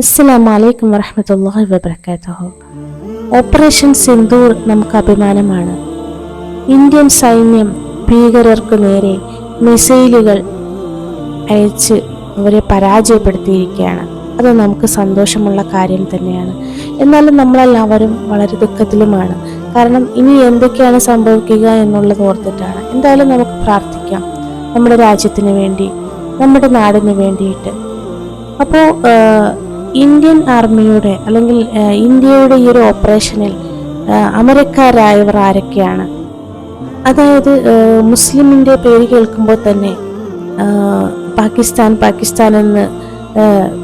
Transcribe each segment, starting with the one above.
അസ്സലാമു അലൈക്കും വറഹമത്തല്ലാഹി വബർക്കാത്തഹു ഓപ്പറേഷൻ സിന്ധൂർ നമുക്ക് അഭിമാനമാണ്. ഇന്ത്യൻ സൈന്യം ഭീകരർക്ക് നേരെ മിസൈലുകൾ അയച്ച് അവരെ പരാജയപ്പെടുത്തിയിരിക്കുകയാണ്. അത് നമുക്ക് സന്തോഷമുള്ള കാര്യം തന്നെയാണ്. എന്നാലും നമ്മളെല്ലാവരും വളരെ ദുഃഖത്തിലുമാണ്. കാരണം ഇനി എന്തൊക്കെയാണ് സംഭവിക്കുക എന്നുള്ളത് ഓർത്തിട്ടാണ്. എന്തായാലും നമുക്ക് പ്രാർത്ഥിക്കാം. നമ്മുടെ രാജ്യത്തിന് വേണ്ടി നമ്മുടെ നാടിന് വേണ്ടിയിട്ട്. അപ്പോൾ ഇന്ത്യൻ ആർമിയുടെ അല്ലെങ്കിൽ ഇന്ത്യയുടെ ഈ ഒരു ഓപ്പറേഷനിൽ അമരക്കാരായവർ ആരൊക്കെയാണ്? അതായത് മുസ്ലിമിന്റെ പേര് കേൾക്കുമ്പോൾ തന്നെ പാകിസ്ഥാൻ പാകിസ്ഥാൻ എന്ന്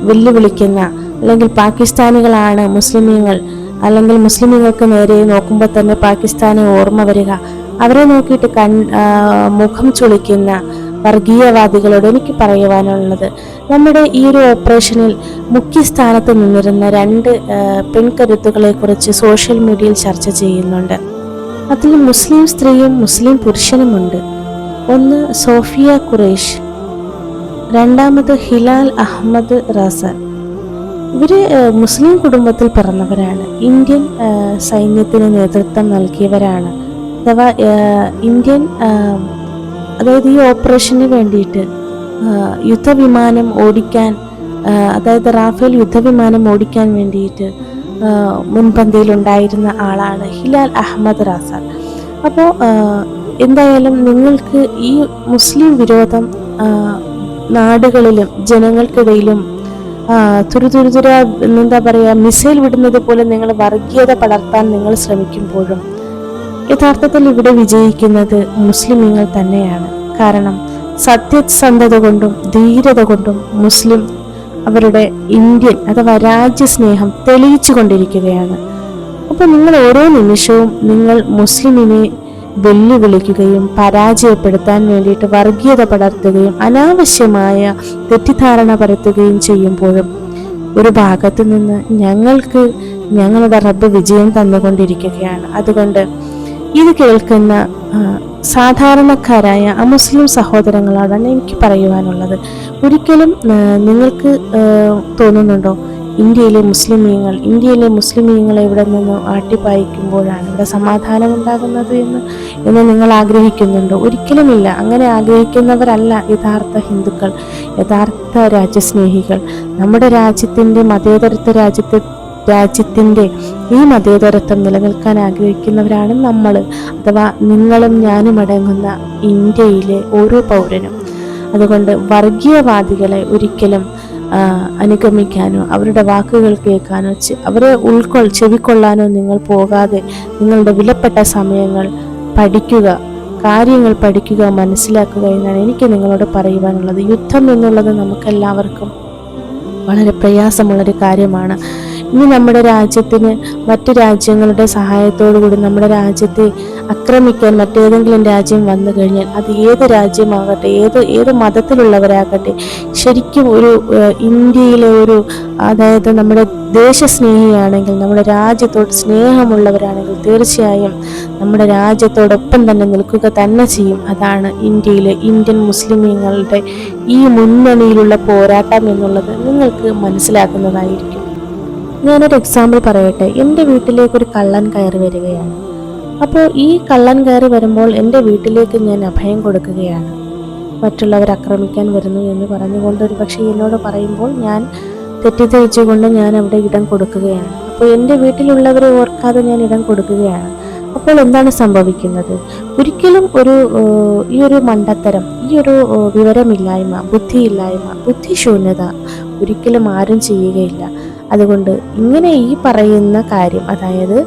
വെല്ലുവിളിക്കുന്ന അല്ലെങ്കിൽ പാകിസ്ഥാനികളാണ് മുസ്ലിമീങ്ങൾ അല്ലെങ്കിൽ മുസ്ലിമീങ്ങൾക്ക് നേരെ നോക്കുമ്പോൾ തന്നെ പാകിസ്ഥാനെ ഓർമ്മ വരിക. അവരെ നോക്കിയിട്ട് കൺ മുഖം ചുളിക്കുന്ന വർഗീയവാദികളോട് എനിക്ക് പറയുവാനുള്ളത്. നമ്മുടെ ഈ ഒരു ഓപ്പറേഷനിൽ മുഖ്യ സ്ഥാനത്ത് നിന്നിരുന്ന രണ്ട് ആ, പെൺകരുത്തുകളെ കുറിച്ച് സോഷ്യൽ മീഡിയയിൽ ചർച്ച ചെയ്യുന്നുണ്ട്. അതിൽ മുസ്ലിം സ്ത്രീയും മുസ്ലിം പുരുഷനുമുണ്ട്. ഒന്ന് സോഫിയ ഖുറേഷ് രണ്ടാമത് ഹിലാൽ അഹമ്മദ് റസ. ഇവർ മുസ്ലിം കുടുംബത്തിൽ പിറന്നവരാണ്. ഇന്ത്യൻ സൈന്യത്തിന് നേതൃത്വം നൽകിയവരാണ്. അഥവാ ഇന്ത്യൻ അതായത് ഈ ഓപ്പറേഷന് വേണ്ടിയിട്ട് യുദ്ധവിമാനം ഓടിക്കാൻ അതായത് റാഫേൽ യുദ്ധവിമാനം ഓടിക്കാൻ വേണ്ടിയിട്ട് മുൻപന്തിയിലുണ്ടായിരുന്ന ആളാണ് ഹിലാൽ അഹമ്മദ് റാസ അപ്പോൾ എന്തായാലും നിങ്ങൾക്ക് ഈ മുസ്ലിം വിരോധം നാടുകളിലും ജനങ്ങൾക്കിടയിലും തുരുതുരുതുര എന്താ പറയുക മിസൈൽ വിടുന്നത് പോലെ നിങ്ങൾ വർഗീയത പടർത്താൻ നിങ്ങൾ ശ്രമിക്കുമ്പോഴും യഥാർത്ഥത്തിൽ ഇവിടെ വിജയിക്കുന്നത് മുസ്ലിമീങ്ങൾ തന്നെയാണ്. കാരണം സത്യസന്ധത കൊണ്ടും ധീരത കൊണ്ടും മുസ്ലിം അവരുടെ ഇന്ത്യൻ അഥവാ രാജ്യസ്നേഹം തെളിയിച്ചു കൊണ്ടിരിക്കുകയാണ്. അപ്പോൾ നിങ്ങൾ ഓരോ നിമിഷവും നിങ്ങൾ മുസ്ലിമിനെ വെല്ലുവിളിക്കുകയും പരാജയപ്പെടുത്താൻ വേണ്ടിയിട്ട് വർഗീയത പടർത്തുകയും അനാവശ്യമായ തെറ്റിദ്ധാരണ പരത്തുകയും ചെയ്യുമ്പോഴും ഒരു ഭാഗത്തു നിന്ന് ഞങ്ങൾക്ക് ഞങ്ങളുടെ റബ്ബ് വിജയം തന്നുകൊണ്ടിരിക്കുകയാണ്. അതുകൊണ്ട് ഇത് കേൾക്കുന്ന സാധാരണക്കാരായ അമുസ്ലിം സഹോദരങ്ങളാണ് എനിക്ക് പറയുവാനുള്ളത്. ഒരിക്കലും നിങ്ങൾക്ക് തോന്നുന്നുണ്ടോ? ഇന്ത്യയിലെ മുസ്ലിമീങ്ങൾ ഇന്ത്യയിലെ മുസ്ലിമീങ്ങളെ ഇവിടെ നിന്ന് ആട്ടിപ്പായിക്കുമ്പോഴാണ് ഇവിടെ സമാധാനം ഉണ്ടാകുന്നത് എന്ന് എന്ന് നിങ്ങൾ ആഗ്രഹിക്കുന്നുണ്ടോ? ഒരിക്കലുമില്ല അങ്ങനെ ആഗ്രഹിക്കുന്നവരല്ല യഥാർത്ഥ ഹിന്ദുക്കൾ യഥാർത്ഥ രാജ്യസ്നേഹികൾ. നമ്മുടെ രാജ്യത്തിന്റെ മതേതരത്വ രാജ്യത്തെ രാജ്യത്തിന്റെ ഈ മതേതരത്വം നിലനിൽക്കാൻ ആഗ്രഹിക്കുന്നവരാണ് നമ്മൾ അഥവാ നിങ്ങളും ഞാനും അടങ്ങുന്ന ഇന്ത്യയിലെ ഓരോ പൗരനും. അതുകൊണ്ട് വർഗീയവാദികളെ ഒരിക്കലും അനുഗമിക്കാനോ അവരുടെ വാക്കുകൾ കേൾക്കാനോ അവരെ ഉൾക്കൊൾ ചെവിക്കൊള്ളാനോ നിങ്ങൾ പോകാതെ നിങ്ങളുടെ വിലപ്പെട്ട സമയങ്ങൾ പഠിക്കുക കാര്യങ്ങൾ പഠിക്കുക മനസ്സിലാക്കുക എന്നാണ് എനിക്ക് നിങ്ങളോട് പറയുവാനുള്ളത്. യുദ്ധം എന്നുള്ളത് നമുക്കെല്ലാവർക്കും വളരെ പ്രയാസമുള്ളൊരു കാര്യമാണ്. ഇനി നമ്മുടെ രാജ്യത്തിന് മറ്റു രാജ്യങ്ങളുടെ സഹായത്തോടു കൂടി നമ്മുടെ രാജ്യത്തെ ആക്രമിക്കാൻ മറ്റേതെങ്കിലും രാജ്യം വന്നു കഴിഞ്ഞാൽ അത് ഏത് രാജ്യമാകട്ടെ ഏത് ഏത് മതത്തിലുള്ളവരാകട്ടെ ശരിക്കും ഒരു ഇന്ത്യയിലെ ഒരു അതായത് നമ്മുടെ ദേശസ്നേഹിയാണെങ്കിൽ നമ്മുടെ രാജ്യത്തോട് സ്നേഹമുള്ളവരാണെങ്കിൽ തീർച്ചയായും നമ്മുടെ രാജ്യത്തോടൊപ്പം തന്നെ നിൽക്കുക തന്നെ ചെയ്യും. അതാണ് ഇന്ത്യയിലെ ഇന്ത്യൻ മുസ്ലിമീങ്ങളുടെ ഈ മുന്നണിയിലുള്ള പോരാട്ടം എന്നുള്ളത് നിങ്ങൾക്ക് മനസ്സിലാക്കുന്നതായിരിക്കും. ഞാനൊരു എക്സാമ്പിൾ പറയട്ടെ. എന്റെ വീട്ടിലേക്ക് ഒരു കള്ളൻ കയറി വരികയാണ്. അപ്പോൾ ഈ കള്ളൻ കയറി വരുമ്പോൾ എന്റെ വീട്ടിലേക്ക് ഞാൻ അഭയം കൊടുക്കുകയാണ്. മറ്റുള്ളവർ ആക്രമിക്കാൻ വരുന്നു എന്ന് പറഞ്ഞുകൊണ്ട് ഒരു പക്ഷേ എന്നോട് പറയുമ്പോൾ ഞാൻ തെറ്റിദ്ധരിച്ചുകൊണ്ട് ഞാൻ അവിടെ ഇടം കൊടുക്കുകയാണ്. അപ്പോൾ എന്റെ വീട്ടിലുള്ളവരെ ഓർക്കാതെ ഞാൻ ഇടം കൊടുക്കുകയാണ്. അപ്പോൾ എന്താണ് സംഭവിക്കുന്നത്? ഒരിക്കലും ഒരു ഈ ഒരു മണ്ടത്തരം ഈ ഒരു വിവരമില്ലായ്മ ബുദ്ധിയില്ലായ്മ ബുദ്ധിശൂന്യത ഒരിക്കലും ആരും ചെയ്യുകയില്ല. അതുകൊണ്ട് ഇങ്ങനെ ഈ പറയുന്ന കാര്യം അതായത്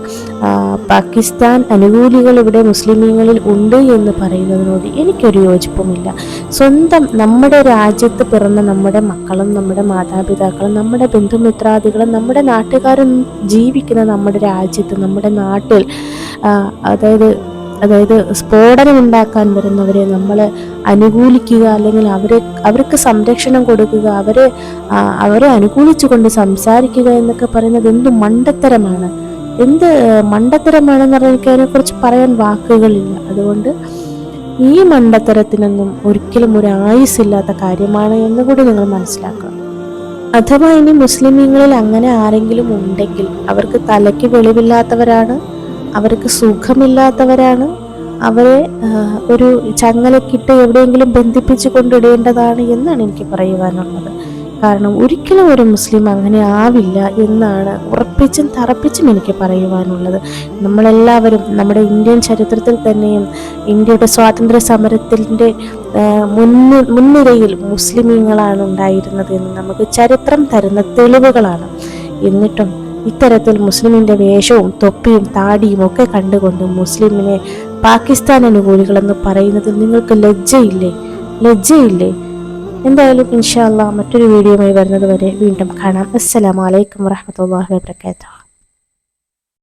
പാകിസ്ഥാൻ അനുകൂലികൾ ഇവിടെ മുസ്ലിമീങ്ങളിൽ ഉണ്ട് എന്ന് പറയുന്നതിനോട് എനിക്കൊരു യോജിപ്പുമില്ല. സ്വന്തം നമ്മുടെ രാജ്യത്ത് പിറന്ന നമ്മുടെ മക്കളും നമ്മുടെ മാതാപിതാക്കളും നമ്മുടെ ബന്ധുമിത്രാദികളും നമ്മുടെ നാട്ടുകാരും ജീവിക്കുന്ന നമ്മുടെ രാജ്യത്ത് നമ്മുടെ നാട്ടിൽ അതായത് അതായത് സ്ഫോടനം ഉണ്ടാക്കാൻ വരുന്നവരെ നമ്മൾ അനുകൂലിക്കുക അല്ലെങ്കിൽ അവരെ അവർക്ക് സംരക്ഷണം കൊടുക്കുക അവരെ അവരെ അനുകൂലിച്ചുകൊണ്ട് സംസാരിക്കുക എന്നൊക്കെ പറയുന്നത് എന്ത് മണ്ടത്തരമാണ്? എന്ത് മണ്ടത്തരമാണെന്ന് പറഞ്ഞാൽ എനിക്ക് അതിനെക്കുറിച്ച് പറയാൻ വാക്കുകളില്ല. അതുകൊണ്ട് ഈ മണ്ടത്തരത്തിനൊന്നും ഒരിക്കലും ഒരു ആയുസില്ലാത്ത കാര്യമാണ് എന്ന് കൂടി നിങ്ങൾ മനസ്സിലാക്കുക അഥവാ ഇനി മുസ്ലിമീങ്ങളിൽ അങ്ങനെ ആരെങ്കിലും ഉണ്ടെങ്കിൽ അവർക്ക് തലയ്ക്ക് വെളിവില്ലാത്തവരാണ്. അവർക്ക് സുഖമില്ലാത്തവരാണ്. അവരെ ഒരു ചങ്ങലക്കിട്ട് എവിടെയെങ്കിലും ബന്ധിപ്പിച്ചു കൊണ്ടിടേണ്ടതാണ് എന്നാണ് എനിക്ക് പറയുവാനുള്ളത്. കാരണം ഒരിക്കലും ഒരു മുസ്ലിം അങ്ങനെ ആവില്ല എന്നാണ് ഉറപ്പിച്ചും തറപ്പിച്ചും എനിക്ക് പറയുവാനുള്ളത്. നമ്മളെല്ലാവരും നമ്മുടെ ഇന്ത്യൻ ചരിത്രത്തിൽ തന്നെയും ഇന്ത്യയുടെ സ്വാതന്ത്ര്യ സമരത്തിന്റെ മുന്നിൽ മുൻനിരയിൽ മുസ്ലിമീങ്ങളാണ് ഉണ്ടായിരുന്നത് എന്ന് നമുക്ക് ചരിത്രം തരുന്ന തെളിവുകളാണ്. എന്നിട്ടും ഇത്തരത്തിൽ മുസ്ലിമിന്റെ വേഷവും തൊപ്പിയും താടിയും ഒക്കെ കണ്ടുകൊണ്ട് മുസ്ലിമിനെ പാകിസ്ഥാൻ അനുകൂലികളെന്ന് പറയുന്നത് നിങ്ങൾക്ക് ലജ്ജയില്ലേ? ലജ്ജയില്ലേ? എന്തായാലും ഇൻഷാല്ല മറ്റൊരു വീഡിയോയുമായി വരുന്നത് വരെ വീണ്ടും കാണാം. അസ്സലാമലൈക്കും വറഹമത്തല്ലാഹി വാബർക്കാത്തു